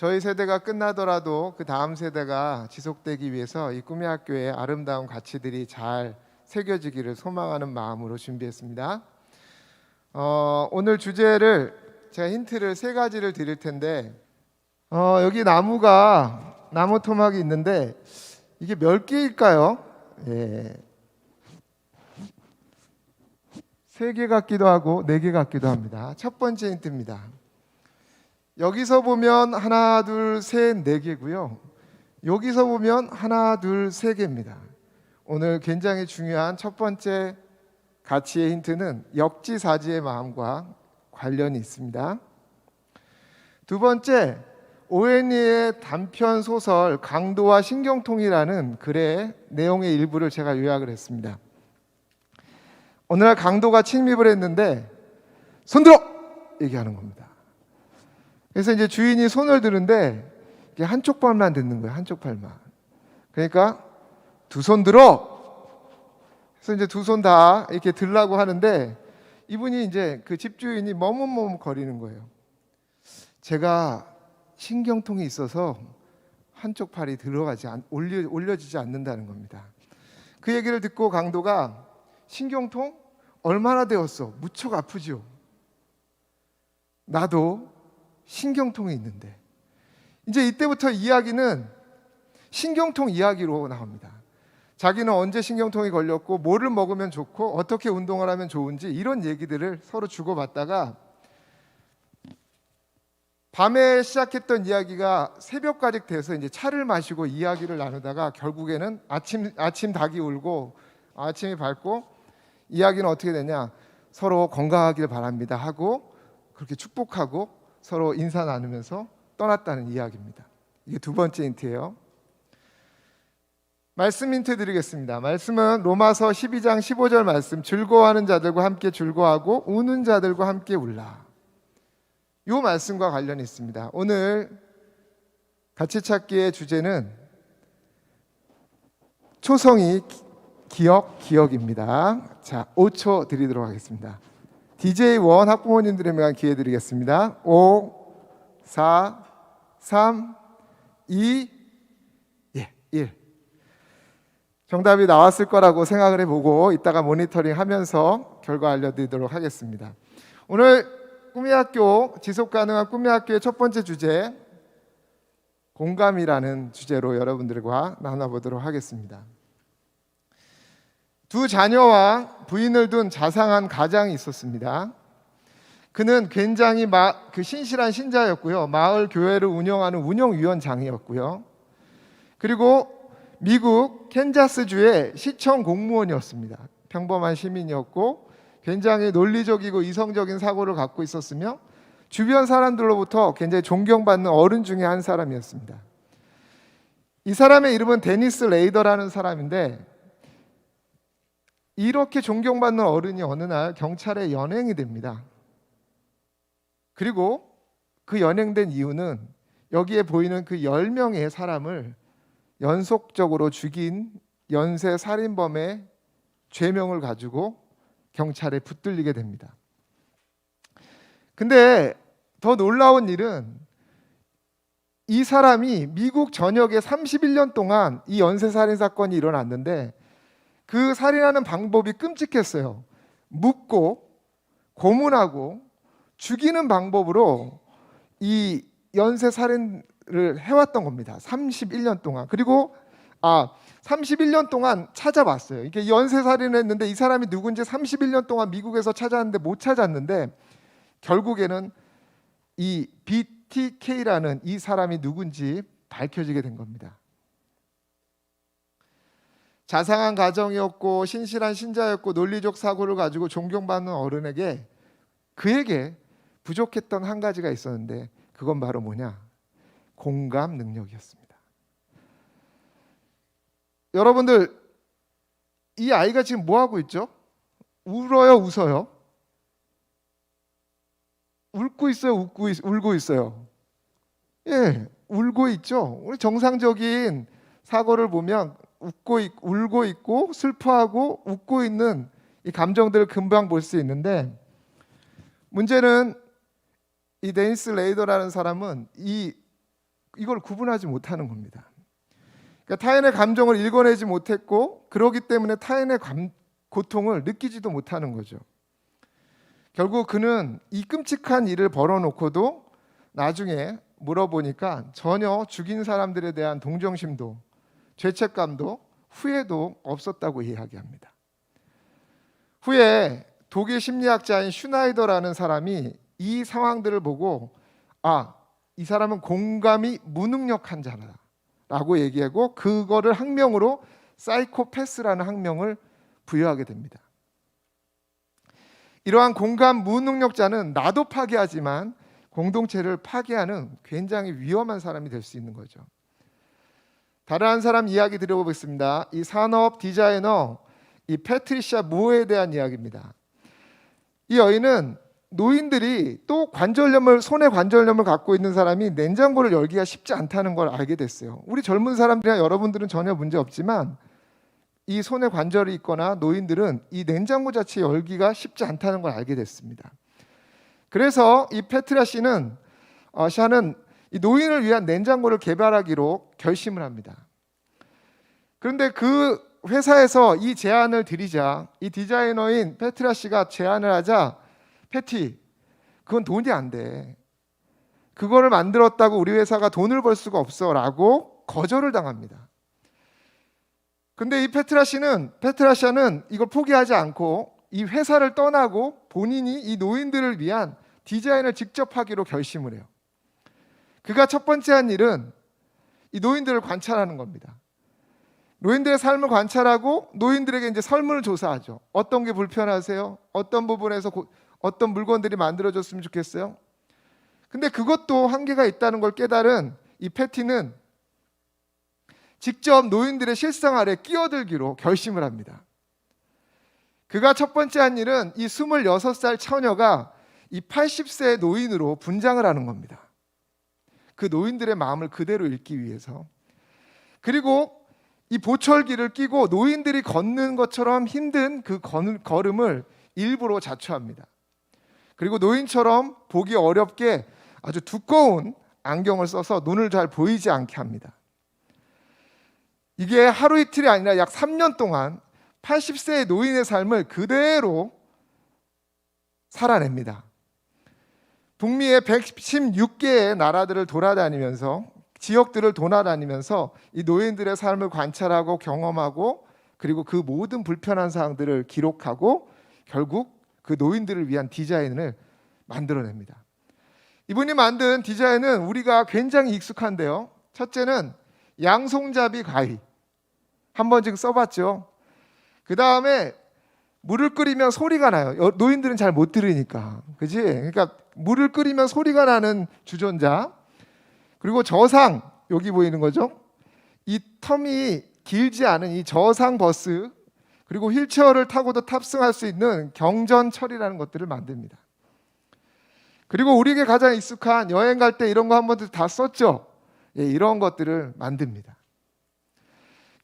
저희 세대가 끝나더라도 그 다음 세대가 지속되기 위해서 이 꿈의 학교의 아름다운 가치들이 잘 새겨지기를 소망하는 마음으로 준비했습니다. 어, 오늘 주제를 제가 힌트를 세 가지를 드릴 텐데 어, 여기 나무가 나무 토막이 있는데 이게 몇 개일까요? 예. 세 개 같기도 하고 네 개 같기도 합니다. 첫 번째 힌트입니다. 여기서 보면 하나, 둘, 셋, 네 개고요. 여기서 보면 하나, 둘, 세 개입니다. 오늘 굉장히 중요한 첫 번째 가치의 힌트는 역지사지의 마음과 관련이 있습니다. 두 번째, 오웬리의 단편 소설 강도와 신경통이라는 글의 내용의 일부를 제가 요약을 했습니다. 어느 날 강도가 침입을 했는데 손들어 얘기하는 겁니다. 그래서 이제 주인이 손을 드는데 한쪽 팔만 듣는 거예요. 한쪽 팔만. 그러니까 두 손 들어. 그래서 이제 두 손 다 이렇게 들라고 하는데 이분이 이제 그 집주인이 머뭇머뭇 거리는 거예요. 제가 신경통이 있어서 한쪽 팔이 들어가지 않, 올려, 올려지지 않는다는 겁니다. 그 얘기를 듣고 강도가 신경통 얼마나 되었어? 무척 아프죠. 나도 신경통이 있는데 이제 이때부터 이야기는 신경통 이야기로 나옵니다. 자기는 언제 신경통이 걸렸고 뭐를 먹으면 좋고 어떻게 운동을 하면 좋은지 이런 얘기들을 서로 주고받다가 밤에 시작했던 이야기가 새벽까지 돼서 이제 차를 마시고 이야기를 나누다가 결국에는 아침 아침 닭이 울고 아침이 밝고 이야기는 어떻게 되냐 서로 건강하길 바랍니다 하고 그렇게 축복하고 서로 인사 나누면서 떠났다는 이야기입니다. 이게 두 번째 힌트예요. 말씀 힌트 드리겠습니다. 말씀은 로마서 12장 15절 말씀 즐거워하는 자들과 함께 즐거워하고 우는 자들과 함께 울라. 이 말씀과 관련이 있습니다. 오늘 가치 찾기의 주제는 초성이 기억 기억입니다. 자, 5초 드리도록 하겠습니다. DJ 원 학부모님들에 대한 기회 드리겠습니다. 5 4 3 2 예, 1 정답이 나왔을 거라고 생각을 해보고 이따가 모니터링 하면서 결과 알려드리도록 하겠습니다. 오늘 꿈의 학교 지속 가능한 꿈의 학교의 첫 번째 주제 공감이라는 주제로 여러분들과 나눠보도록 하겠습니다. 두 자녀와 부인을 둔 자상한 가장이 있었습니다. 그는 굉장히 마, 그 신실한 신자였고요. 마을 교회를 운영하는 운영위원장이었고요. 그리고 미국 캔자스주의 시청 공무원이었습니다. 평범한 시민이었고 굉장히 논리적이고 이성적인 사고를 갖고 있었으며 주변 사람들로부터 굉장히 존경받는 어른 중에 한 사람이었습니다. 이 사람의 이름은 데니스 레이더라는 사람인데 이렇게 존경받는 어른이 어느 날 경찰에 연행이 됩니다. 그리고 그 연행된 이유는 여기에 보이는 그 10명의 사람을 연속적으로 죽인 연쇄 살인범의 죄명을 가지고 경찰에 붙들리게 됩니다. 근데 더 놀라운 일은 이 사람이 미국 전역에 31년 동안 이 연쇄 살인 사건이 일어났는데 그 살인하는 방법이 끔찍했어요. 묻고 고문하고 죽이는 방법으로 이 연쇄 살인을 해왔던 겁니다. 31년 동안. 그리고 아 31년 동안 찾아봤어요. 이게 연쇄 살인을 했는데 이 사람이 누군지 31년 동안 미국에서 찾았는데 못 찾았는데 결국에는 이 BTK라는 이 사람이 누군지 밝혀지게 된 겁니다. 자상한 가정이었고 신실한 신자였고 논리적 사고를 가지고 존경받는 어른에게 그에게 부족했던 한 가지가 있었는데 그건 바로 뭐냐? 공감 능력이었습니다. 여러분들 이 아이가 지금 뭐 하고 있죠? 울어요, 웃어요? 울고 있어요, 웃고 있, 울고 있어요. 예, 울고 있죠. 우리 정상적인 사고를 보면 웃고 있, 울고 있고 슬퍼하고 웃고 있는 이 감정들을 금방 볼 수 있는데 문제는 이 데니스 레이더라는 사람은 이 이걸 구분하지 못하는 겁니다. 그러니까 타인의 감정을 읽어내지 못했고 그러기 때문에 타인의 감, 고통을 느끼지도 못하는 거죠. 결국 그는 이 끔찍한 일을 벌어놓고도 나중에 물어보니까 전혀 죽인 사람들에 대한 동정심도 죄책감도 후회도 없었다고 이야기합니다. 후에 독일 심리학자인 슈나이더라는 사람이 이 상황들을 보고 아, 이 사람은 공감이 무능력한 자라라고 얘기하고 그거를 학명으로 사이코패스라는 학명을 부여하게 됩니다. 이러한 공감 무능력자는 나도 파괴하지만 공동체를 파괴하는 굉장히 위험한 사람이 될 수 있는 거죠. 다른 한 사람 이야기 드려보겠습니다. 이 산업 디자이너 이 패트리샤 무어에 대한 이야기입니다. 이 여인은 노인들이 또 관절염을 손에 관절염을 갖고 있는 사람이 냉장고를 열기가 쉽지 않다는 걸 알게 됐어요. 우리 젊은 사람들이나 여러분들은 전혀 문제 없지만 이 손에 관절이 있거나 노인들은 이 냉장고 자체 열기가 쉽지 않다는 걸 알게 됐습니다. 그래서 이 페트라 씨는 어, 샤는 이 노인을 위한 냉장고를 개발하기로 결심을 합니다. 그런데 그 회사에서 이 제안을 드리자 이 디자이너인 페트라 씨가 제안을 하자 패티 그건 돈이 안 돼. 그거를 만들었다고 우리 회사가 돈을 벌 수가 없어라고 거절을 당합니다. 근데 이 페트라 씨는 페트라 씨는 이걸 포기하지 않고 이 회사를 떠나고 본인이 이 노인들을 위한 디자인을 직접 하기로 결심을 해요. 그가 첫 번째 한 일은 이 노인들을 관찰하는 겁니다. 노인들의 삶을 관찰하고 노인들에게 이제 설문을 조사하죠. 어떤 게 불편하세요? 어떤 부분에서 고, 어떤 물건들이 만들어졌으면 좋겠어요? 근데 그것도 한계가 있다는 걸 깨달은 이 패티는 직접 노인들의 실생활에 끼어들기로 결심을 합니다. 그가 첫 번째 한 일은 이 26살 처녀가 이 80세 노인으로 분장을 하는 겁니다. 그 노인들의 마음을 그대로 읽기 위해서. 그리고 이 보철기를 끼고 노인들이 걷는 것처럼 힘든 그 걸음을 일부러 자초합니다. 그리고 노인처럼 보기 어렵게 아주 두꺼운 안경을 써서 눈을 잘 보이지 않게 합니다. 이게 하루 이틀이 아니라 약 3년 동안 80세의 노인의 삶을 그대로 살아냅니다. 북미의 116개의 나라들을 돌아다니면서 지역들을 돌아다니면서 이 노인들의 삶을 관찰하고 경험하고 그리고 그 모든 불편한 사항들을 기록하고 결국 그 노인들을 위한 디자인을 만들어냅니다. 이분이 만든 디자인은 우리가 굉장히 익숙한데요. 첫째는 양손잡이 가위. 한번 지금 써봤죠. 그 다음에 물을 끓이면 소리가 나요. 노인들은 잘 못 들으니까. 그지? 그러니까 물을 끓이면 소리가 나는 주전자. 그리고 저상, 여기 보이는 거죠? 이 텀이 길지 않은 이 저상 버스, 그리고 휠체어를 타고도 탑승할 수 있는 경전철이라는 것들을 만듭니다. 그리고 우리에게 가장 익숙한 여행 갈 때 이런 거 한 번도 다 썼죠? 예, 이런 것들을 만듭니다.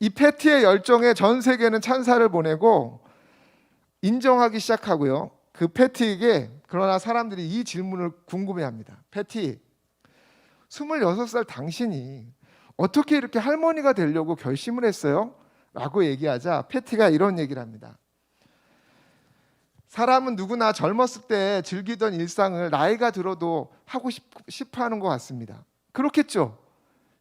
이 패티의 열정에 전 세계는 찬사를 보내고 인정하기 시작하고요. 그 패티에게 그러나 사람들이 이 질문을 궁금해합니다. 패티, 26살 당신이 어떻게 이렇게 할머니가 되려고 결심을 했어요? 라고 얘기하자 패티가 이런 얘기를 합니다. 사람은 누구나 젊었을 때 즐기던 일상을 나이가 들어도 하고 싶어 하는 것 같습니다. 그렇겠죠?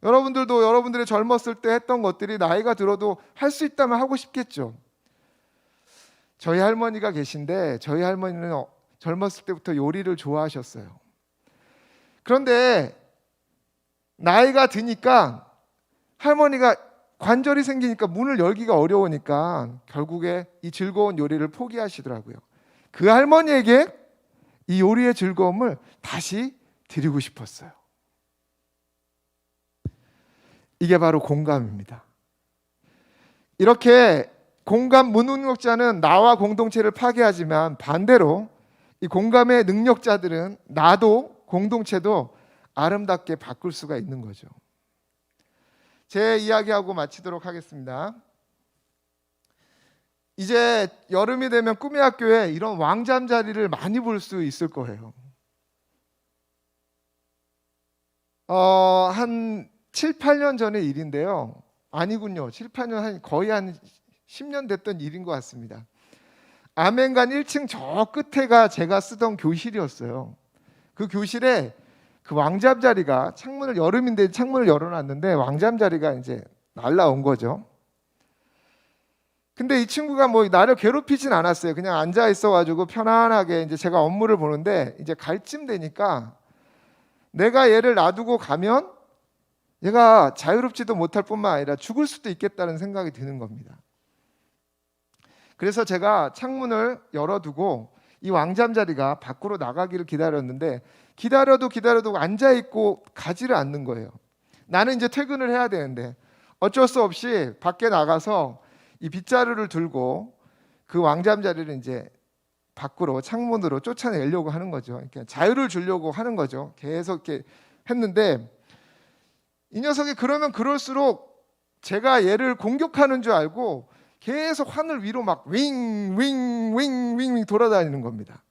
여러분들도 여러분들이 젊었을 때 했던 것들이 나이가 들어도 할 수 있다면 하고 싶겠죠. 저희 할머니가 계신데 저희 할머니는 어, 젊었을 때부터 요리를 좋아하셨어요. 그런데 나이가 드니까 할머니가 관절이 생기니까 문을 열기가 어려우니까 결국에 이 즐거운 요리를 포기하시더라고요. 그 할머니에게 이 요리의 즐거움을 다시 드리고 싶었어요. 이게 바로 공감입니다. 이렇게 공감 무능력자는 나와 공동체를 파괴하지만 반대로 이 공감의 능력자들은 나도 공동체도 아름답게 바꿀 수가 있는 거죠. 제 이야기하고 마치도록 하겠습니다. 이제 여름이 되면 꿈의 학교에 이런 왕잠자리를 많이 볼 수 있을 거예요. 어, 한 7, 8년 전의 일인데요. 아니군요. 7, 8년 한 거의 한 10년 됐던 일인 것 같습니다. 아멘관 1층 저 끝에가 제가 쓰던 교실이었어요. 그 교실에 그 왕잠 자리가 창문을 여름인데 창문을 열어놨는데 왕잠 자리가 이제 날라온 거죠. 근데 이 친구가 뭐 나를 괴롭히진 않았어요. 그냥 앉아 있어가지고 편안하게 이제 제가 업무를 보는데 이제 갈쯤 되니까 내가 얘를 놔두고 가면 얘가 자유롭지도 못할 뿐만 아니라 죽을 수도 있겠다는 생각이 드는 겁니다. 그래서 제가 창문을 열어두고 이 왕잠 자리가 밖으로 나가기를 기다렸는데 기다려도 기다려도 앉아 있고 가지를 않는 거예요. 나는 이제 퇴근을 해야 되는데 어쩔 수 없이 밖에 나가서 이 빗자루를 들고 그 왕잠 자리를 이제 밖으로 창문으로 쫓아내려고 하는 거죠. 이렇게 자유를 주려고 하는 거죠. 계속 이렇게 했는데 이 녀석이 그러면 그럴수록 제가 얘를 공격하는 줄 알고 계속 하늘 위로 막윙윙 윙 윙 돌아다니는 겁니다.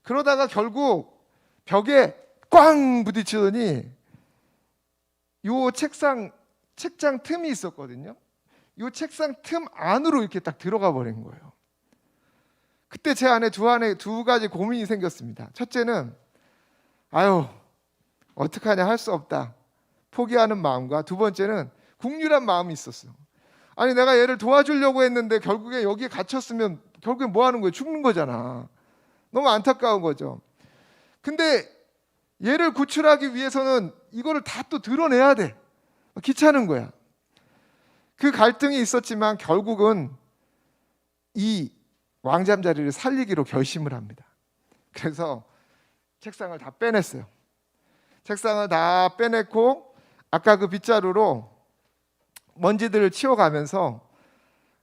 그러다가 결국 벽에 꽝 부딪히더니 요 책상 책장 틈이 있었거든요. 요 책상 틈 안으로 이렇게 딱 들어가 버린 거예요. 그때 제 안에 두 안에 두 가지 고민이 생겼습니다. 첫째는 아유 어떡하냐 할 수 없다 포기하는 마음과 두 번째는 국률한 마음이 있었어요. 아니 내가 얘를 도와주려고 했는데 결국에 여기에 갇혔으면 결국에 뭐 하는 거예요? 죽는 거잖아. 너무 안타까운 거죠. 근데 얘를 구출하기 위해서는 이거를 다 또 드러내야 돼. 귀찮은 거야. 그 갈등이 있었지만 결국은 이 왕잠 자리를 살리기로 결심을 합니다. 그래서 책상을 다 빼냈어요. 책상을 다 빼냈고 아까 그 빗자루로 먼지들을 치워가면서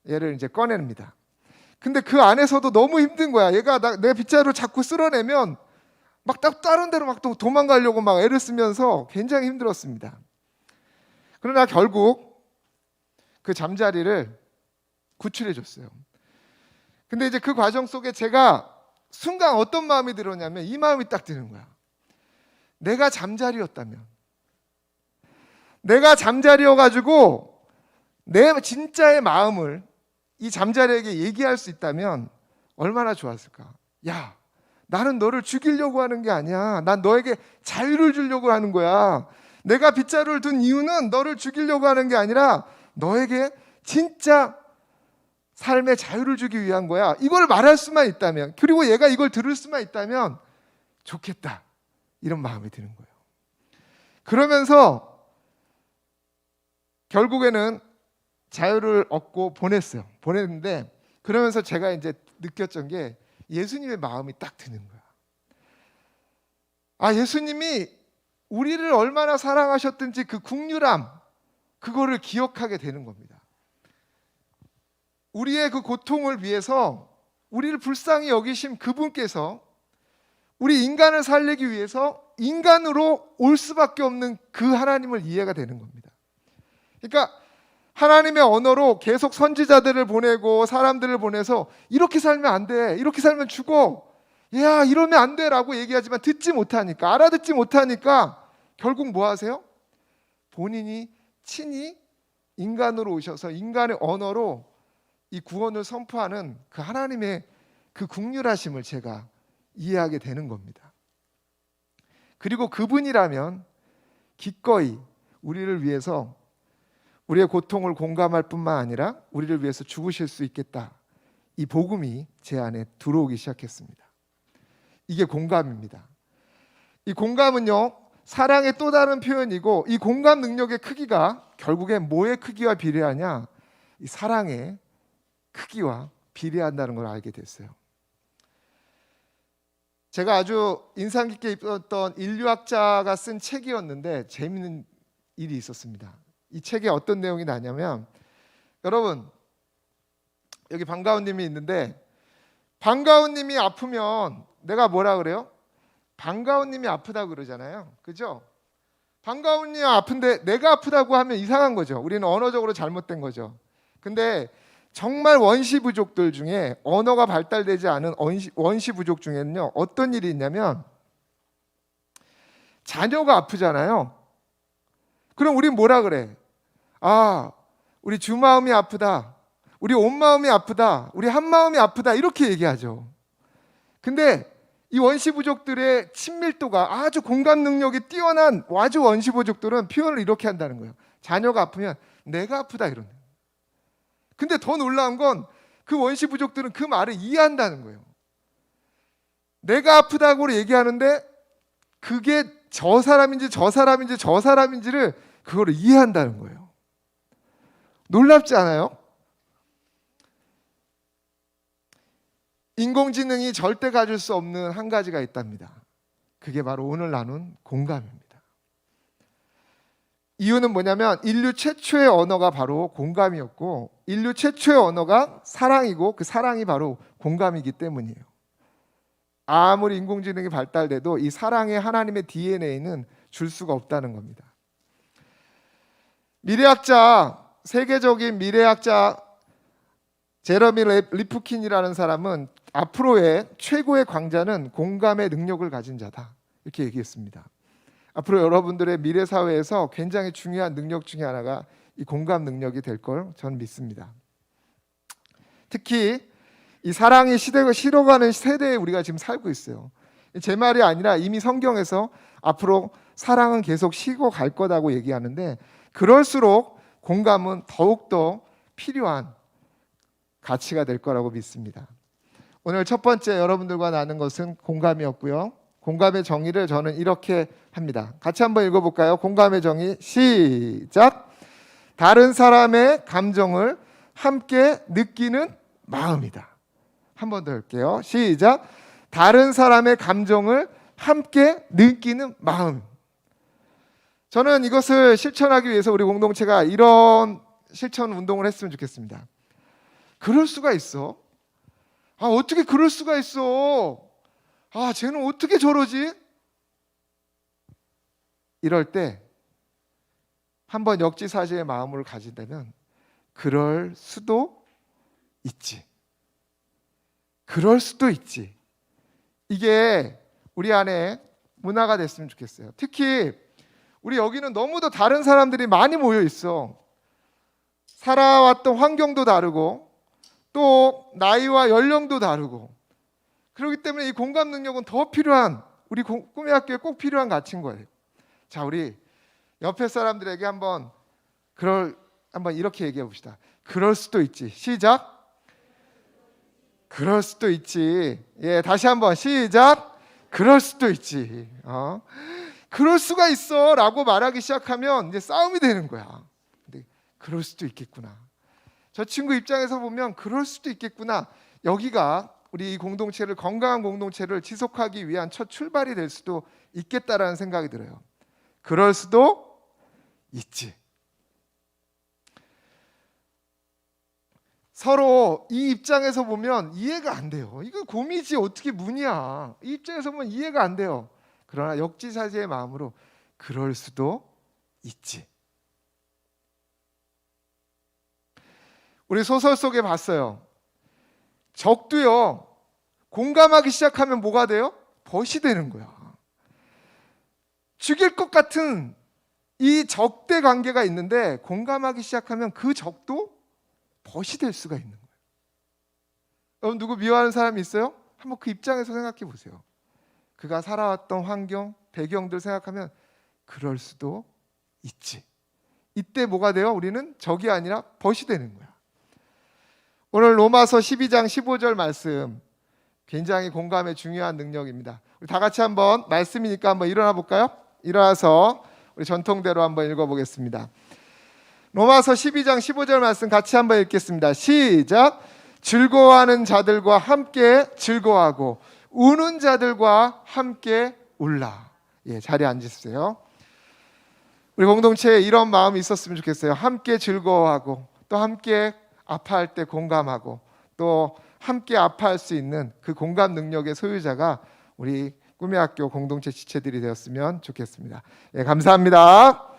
얘를 이제 꺼냅니다. 근데 그 안에서도 너무 힘든 거야. 얘가 나, 내 빗자루 자꾸 쓸어내면 막 딱 다른 데로 막 또 도망가려고 막 애를 쓰면서 굉장히 힘들었습니다. 그러나 결국 그 잠자리를 구출해 줬어요. 근데 이제 그 과정 속에 제가 순간 어떤 마음이 들었냐면 이 마음이 딱 드는 거야. 내가 잠자리였다면 내가 잠자리여 가지고 내 진짜의 마음을 이 잠자리에게 얘기할 수 있다면 얼마나 좋았을까? 야, 나는 너를 죽이려고 하는 게 아니야. 난 너에게 자유를 주려고 하는 거야. 내가 빗자루를 둔 이유는 너를 죽이려고 하는 게 아니라 너에게 진짜 삶의 자유를 주기 위한 거야. 이걸 말할 수만 있다면, 그리고 얘가 이걸 들을 수만 있다면 좋겠다. 이런 마음이 드는 거예요. 그러면서 결국에는 자유를 얻고 보냈어요. 보냈는데 그러면서 제가 이제 느꼈던 게 예수님의 마음이 딱 드는 거야. 아, 예수님이 우리를 얼마나 사랑하셨든지 그 국률함 그거를 기억하게 되는 겁니다. 우리의 그 고통을 위해서 우리를 불쌍히 여기심 그분께서 우리 인간을 살리기 위해서 인간으로 올 수밖에 없는 그 하나님을 이해가 되는 겁니다. 그러니까 하나님의 언어로 계속 선지자들을 보내고 사람들을 보내서 이렇게 살면 안 돼. 이렇게 살면 죽어. 야, 이러면 안 돼라고 얘기하지만 듣지 못하니까 알아듣지 못하니까 결국 뭐 하세요? 본인이 친히 인간으로 오셔서 인간의 언어로 이 구원을 선포하는 그 하나님의 그 국률하심을 제가 이해하게 되는 겁니다. 그리고 그분이라면 기꺼이 우리를 위해서 우리의 고통을 공감할 뿐만 아니라 우리를 위해서 죽으실 수 있겠다. 이 복음이 제 안에 들어오기 시작했습니다. 이게 공감입니다. 이 공감은요, 사랑의 또 다른 표현이고 이 공감 능력의 크기가 결국엔 뭐의 크기와 비례하냐? 이 사랑의 크기와 비례한다는 걸 알게 됐어요. 제가 아주 인상 깊게 읽었던 인류학자가 쓴 책이었는데 재미있는 일이 있었습니다. 이 책에 어떤 내용이 나냐면 여러분 여기 반가운님이 있는데 반가운님이 아프면 내가 뭐라 그래요? 반가운님이 아프다 그러잖아요. 그죠? 반가운님이 아픈데 내가 아프다고 하면 이상한 거죠. 우리는 언어적으로 잘못된 거죠. 근데 정말 원시 부족들 중에 언어가 발달되지 않은 원시, 원시 부족 중에는요 어떤 일이 있냐면 자녀가 아프잖아요. 그럼 우린 뭐라 그래? 아, 우리 주 마음이 아프다. 우리 온 마음이 아프다. 우리 한 마음이 아프다. 이렇게 얘기하죠. 근데 이 원시 부족들의 친밀도가 아주 공감 능력이 뛰어난 아주 원시 부족들은 표현을 이렇게 한다는 거예요. 자녀가 아프면 내가 아프다 이러는. 근데 더 놀라운 건 그 원시 부족들은 그 말을 이해한다는 거예요. 내가 아프다고 얘기하는데 그게 저 사람인지 저 사람인지 저 사람인지를 그거를 이해한다는 거예요. 놀랍지 않아요? 인공지능이 절대 가질 수 없는 한 가지가 있답니다. 그게 바로 오늘 나눈 공감입니다. 이유는 뭐냐면 인류 최초의 언어가 바로 공감이었고 인류 최초의 언어가 사랑이고 그 사랑이 바로 공감이기 때문이에요. 아무리 인공지능이 발달돼도 이 사랑의 하나님의 DNA는 줄 수가 없다는 겁니다. 미래학자 세계적인 미래학자 제러미 레- 리프킨이라는 사람은 앞으로의 최고의 강자는 공감의 능력을 가진 자다 이렇게 얘기했습니다. 앞으로 여러분들의 미래 사회에서 굉장히 중요한 능력 중에 하나가 이 공감 능력이 될 걸 전 믿습니다. 특히 이 사랑의 시대가 실어가는 세대에 우리가 지금 살고 있어요. 제 말이 아니라 이미 성경에서 앞으로 사랑은 계속 식어 갈 거다고 얘기하는데 그럴수록 공감은 더욱더 필요한 가치가 될 거라고 믿습니다. 오늘 첫 번째 여러분들과 나눈 것은 공감이었고요. 공감의 정의를 저는 이렇게 합니다. 같이 한번 읽어볼까요? 공감의 정의 시작. 다른 사람의 감정을 함께 느끼는 마음이다. 한 번 더 할게요. 시작. 다른 사람의 감정을 함께 느끼는 마음. 저는 이것을 실천하기 위해서 우리 공동체가 이런 실천 운동을 했으면 좋겠습니다. 그럴 수가 있어. 아, 어떻게 그럴 수가 있어? 아, 쟤는 어떻게 저러지? 이럴 때 한번 역지사지의 마음을 가진다면 그럴 수도 있지. 그럴 수도 있지. 이게 우리 안에 문화가 됐으면 좋겠어요. 특히 우리 여기는 너무도 다른 사람들이 많이 모여 있어. 살아왔던 환경도 다르고 또 나이와 연령도 다르고 그렇기 때문에 이 공감 능력은 더 필요한 우리 공- 꿈의 학교에 꼭 필요한 가치인 거예요. 자, 우리 옆에 사람들에게 한번 그럴 한번 이렇게 얘기해 봅시다. 그럴 수도 있지. 시작. 그럴 수도 있지. 예, 다시 한번 시작. 그럴 수도 있지. 어? 그럴 수가 있어라고 말하기 시작하면 이제 싸움이 되는 거야. 근데 그럴 수도 있겠구나. 저 친구 입장에서 보면 그럴 수도 있겠구나. 여기가 우리 이 공동체를 건강한 공동체를 지속하기 위한 첫 출발이 될 수도 있겠다라는 생각이 들어요. 그럴 수도 있지. 서로 이 입장에서 보면 이해가 안 돼요. 이거 곰이지 어떻게 문이야. 이 입장에서 보면 이해가 안 돼요. 그러나 역지사지의 마음으로 그럴 수도 있지. 우리 소설 속에 봤어요. 적도요. 공감하기 시작하면 뭐가 돼요? 벗이 되는 거야. 죽일 것 같은 이 적대 관계가 있는데 공감하기 시작하면 그 적도 벗이 될 수가 있는 거예요. 여러분 누구 미워하는 사람이 있어요? 한번 그 입장에서 생각해 보세요. 그가 살아왔던 환경, 배경들 생각하면 그럴 수도 있지. 이때 뭐가 돼요? 우리는 적이 아니라 벗이 되는 거야. 오늘 로마서 12장 15절 말씀 굉장히 공감에 중요한 능력입니다. 우리 다 같이 한번 말씀이니까 한번 일어나 볼까요? 일어나서 우리 전통대로 한번 읽어 보겠습니다. 로마서 12장 15절 말씀 같이 한번 읽겠습니다. 시작. 즐거워하는 자들과 함께 즐거워하고 우는 자들과 함께 울라. 예, 자리에 앉으세요. 우리 공동체에 이런 마음이 있었으면 좋겠어요. 함께 즐거워하고 또 함께 아파할 때 공감하고 또 함께 아파할 수 있는 그 공감 능력의 소유자가 우리 꿈의 학교 공동체 지체들이 되었으면 좋겠습니다. 예, 감사합니다.